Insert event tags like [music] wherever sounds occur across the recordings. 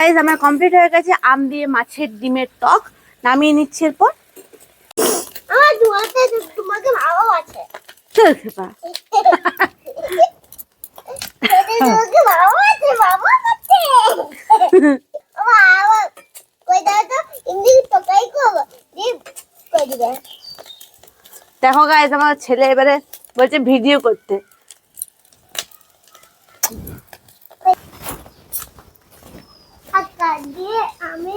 Guys আমার complete হয়ে গেছে আম দিয়ে মাছের ডিমের টক। নামিয়ে নিচ্ছি এরপর। আমার দুয়াতে তোমাকে ভালো আছে। চল খেপা। দেখো গাইজ আমার ছেলে এবারে বলছে ভিডিও করতে আচ্ছা দিয়ে আমি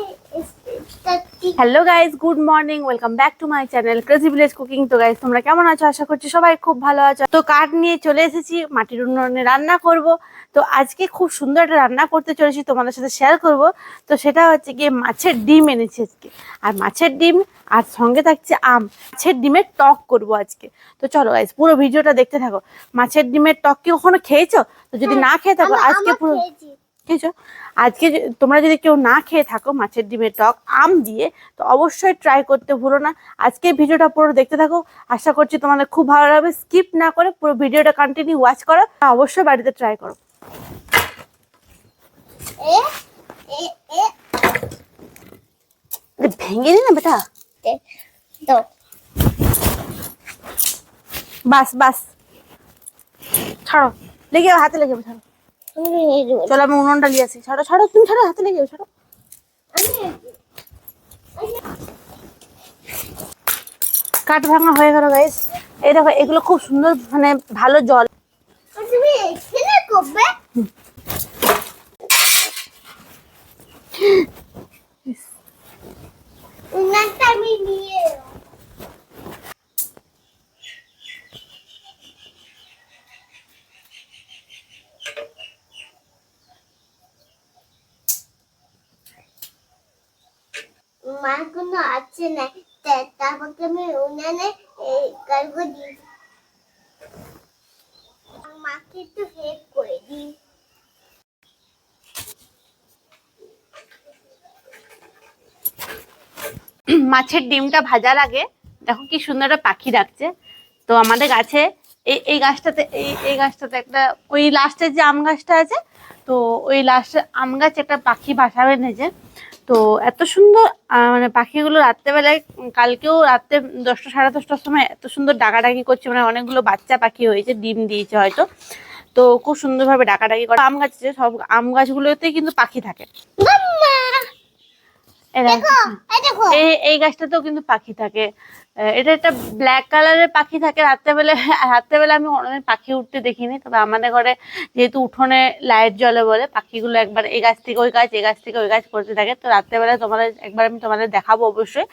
start hello guys good morning welcome back to my channel crazy village cooking তো গাইজ তোমরা কেমন আছো? আশা করছি সবাই খুব ভালো আছো। তো কাঠ নিয়ে চলে এসেছি? মাটির উন্নয়নে রান্না করব। তো আজকে খুব সুন্দর একটা রান্না করতে চলেছি। তোমাদের সাথে শেয়ার করব। তো সেটা হচ্ছে গিয়ে মাছের ডিম এনেছি আজকে। আর মাছের ডিম আর সঙ্গে থাকছে আম। মাছের ডিমের টক করব আজকে। তো চলো গাইজ পুরো ভিডিওটা দেখতে থাকো। মাছের ডিমের টক কি কখনো খেয়েছো? তো যদি না খেয়ে থাকো আজকে পুরো খেয়েছো আজকে তোমরা যদি কেউ না খেয়ে থাকো মাছের ডিমের টক আম দিয়ে তো অবশ্যই ট্রাই করতে ভুলো না। আজকে ভিডিওটা পুরো দেখতে থাকো। আশা করছি তোমাদের খুব ভালো লাগবে। স্কিপ না করে পুরো ভিডিওটা কন্টিনিউ ওয়াচ করো। অবশ্যই বাড়িতে ট্রাই করো। ভেঙে নি না বেটা। বাস বাস। ছাড়ো। লেগে হাতে লেগে ছাড়ো। চলো আমি উনুনটা নিয়ে আসি। ছাড়ো ছাড়ো, তুমি ছাড়ো, হাতে লেগে ছাড়ো। কাঠ ভাঙা হয়ে গেল গাইস এই দেখো, এগুলো খুব সুন্দর মানে ভালো জল। নিয়ে কোনো আছে না আমি উনানে দিই মাকে একটু হেল্প করে দিই মাছের ডিমটা ভাজার আগে দেখো কি সুন্দর একটা পাখি ডাকছে। তো আমাদের গাছে, এই এই গাছটাতে, এই এই গাছটাতে একটা, ওই লাস্টের যে আম গাছটা আছে, তো ওই লাস্টের আম গাছে একটা পাখি বাসা বেঁধেছে তো এত সুন্দর মানে পাখিগুলো রাত্রেবেলায় কালকেও রাত্রে দশটা, সাড়ে দশটার সময় এত সুন্দর ডাকাডাকি করছে মানে অনেকগুলো বাচ্চা পাখি হয়েছে, ডিম দিয়েছে হয়তো। তো খুব সুন্দরভাবে ডাকাডাকি করে, আম গাছ সব আম গাছগুলোতে কিন্তু পাখি থাকে। এই গাছটাতেও কিন্তু পাখি থাকে। এটা একটা ব্ল্যাক কালারের পাখি থাকে। রাত্রেবেলা রাত্রেবেলা আমি অনেক পাখি উঠতে দেখিনি তবে আমাদের ঘরে যেহেতু উঠোনে লাইট জ্বলে বলে পাখিগুলো একবার এই গাছ থেকে ওই গাছ এই গাছ থেকে ওই গাছ করতে থাকে। তো রাত্রেবেলা তোমাদের একবার আমি তোমাদের দেখাবো অবশ্যই।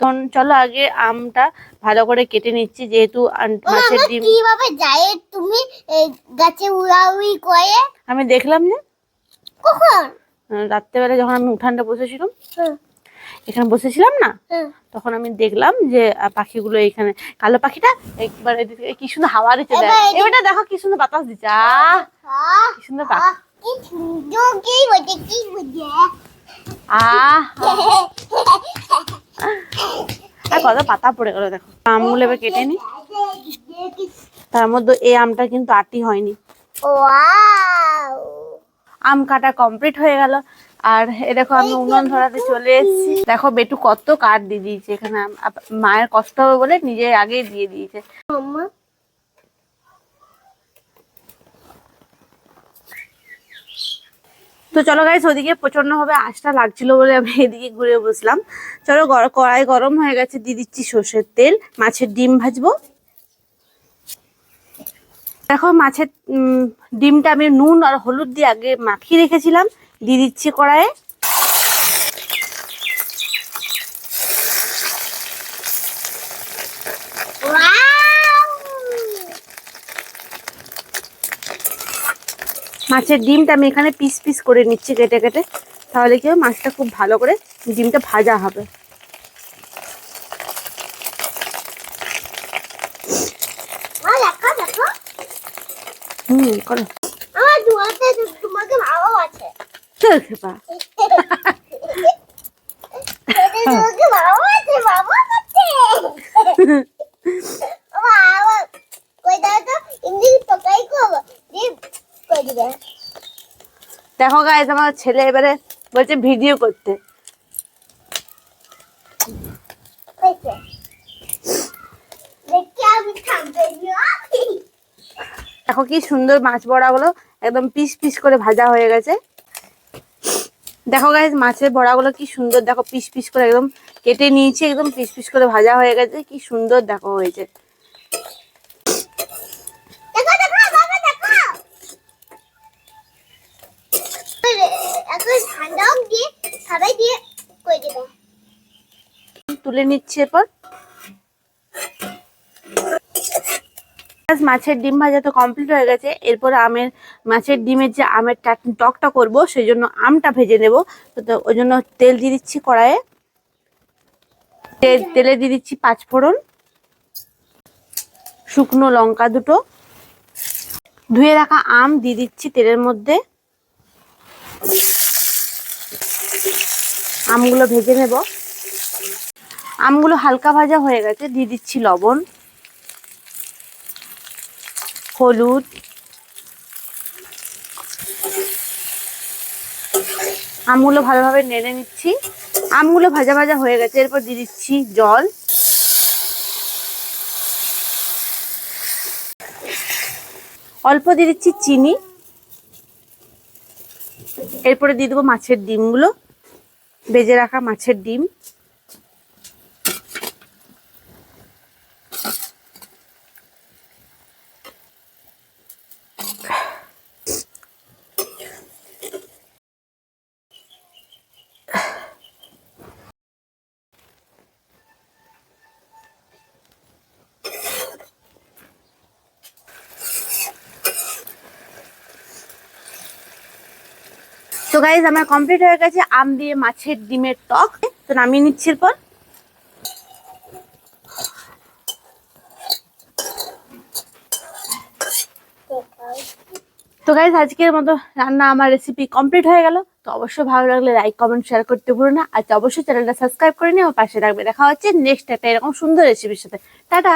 তখন চলো আগে আমটা ভালো করে কেটে নিচ্ছি যেহেতু আন- মাছের ডিম কীভাবে যায় তুমি এই গাছে উড়াউড়ি করে? আমি দেখলাম যে কখন? রাত্রেবেলা যখন আমি উঠানটা বসেছিলাম এখানে বসেছিলাম না তখন আমি দেখলাম যে পাখিগুলো এখানে কালো পাখিটা একবার এদিকে কি সুন্দর হাওয়া দিচ্ছে এবারটা দেখো কি সুন্দর বাতাস দিচ্ছে কি সুন্দর [laughs] আর কত পাতা পড়ে গেল দেখো। আমগুলো এবার কেটে নি। তার মধ্যে এই আমটা কিন্তু আটি হয়নি। ওয়াও। আম কাটা কমপ্লিট হয়ে গেল। আর এ দেখো আমি উনুন ধরাতে চলে এসেছি। দেখো বেটু কত কাঠ দিয়ে দিয়েছে এখানে। মায়ের কষ্ট হবে বলে নিজে আগে দিয়ে দিয়েছে। তো চলো গাইস ওদিকে প্রচণ্ড ভাবে আঁচটা লাগছিল বলে আমি এদিকে ঘুরে বসলাম। চলো কড়াই গরম হয়ে গেছে। দিয়ে দিচ্ছি সর্ষের তেল। মাছের ডিম ভাজবো। দেখো মাছের ডিমটা আমি নুন আর হলুদ দিয়ে আগে মাখিয়ে রেখেছিলাম। দিয়ে দিচ্ছি কড়াইয়ে। মাছের ডিমটা আমি এখানে পিস পিস করে নিচ্ছি কেটে কেটে। তাহলে কি মাছটা খুব ভালো করে ডিমটা ভাজা হবে মা দেখো দেখো হুম করো। আমার দুয়াতে তোমাকে ভালো আছে চল খেপা তোমাকে ভালো আছে বাবা আছে বাবা কই দাও তো ইংলিশ পকাই করব। দিয়ে কই দিবে? দেখো গাইজ আমার ছেলে এবারে বলছে ভিডিও করতে হয়েছে দেখি আমি থাকবে দেখো কি সুন্দর মাছ বড়াগুলো একদম পিস পিস করে ভাজা হয়ে গেছে। দেখো গাইজ মাছের বড়াগুলো কি সুন্দর দেখো পিস পিস করে একদম কেটে নিয়েছি একদম পিস পিস করে ভাজা হয়ে গেছে কি সুন্দর দেখো হয়েছে। তুলে নিচ্ছে বাবা মাছের ডিম ভাজা তো কমপ্লিট হয়ে গেছে। এরপর আমের, মাছের ডিমের যে আমের টকটা করব সেই জন্য আমটা ভেজে নেব। তো ওই জন্য তেল দিয়ে দিচ্ছি কড়াইয়ে। তেলে দিয়ে দিচ্ছি পাঁচ ফোড়ন। শুকনো লঙ্কা দুটো। ধুয়ে রাখা আম দিয়ে দিচ্ছি তেলের মধ্যে। আমগুলো ভেজে নেব। আমগুলো হালকা ভাজা হয়ে গেছে, দিয়ে দিচ্ছি লবণ। হলুদ। আমগুলো ভালোভাবে নেড়ে নিচ্ছি। আমগুলো ভাজা ভাজা হয়ে গেছে, এরপর দিয়ে দিচ্ছি জল। অল্প দিয়ে দিচ্ছি চিনি। এরপরে দিয়ে দেবো মাছের ডিমগুলো। ভেজে রাখা মাছের ডিম। তো গাইজ আমার কমপ্লিট হয়ে গেছে আম দিয়ে মাছের ডিমের টক। তো নামিয়ে নিচ্ছি এরপর। তো গাইজ আজকের মতো রান্না আমার রেসিপি কমপ্লিট হয়ে গেল। তো অবশ্যই ভালো লাগলে লাইক কমেন্ট শেয়ার করতে ভুলো না। আর অবশ্যই চ্যানেলটা সাবস্ক্রাইব করে নিয়ে আমার পাশে রাখবে দেখা হচ্ছে নেক্সট একটা এরকম সুন্দর রেসিপির সাথে। টাটা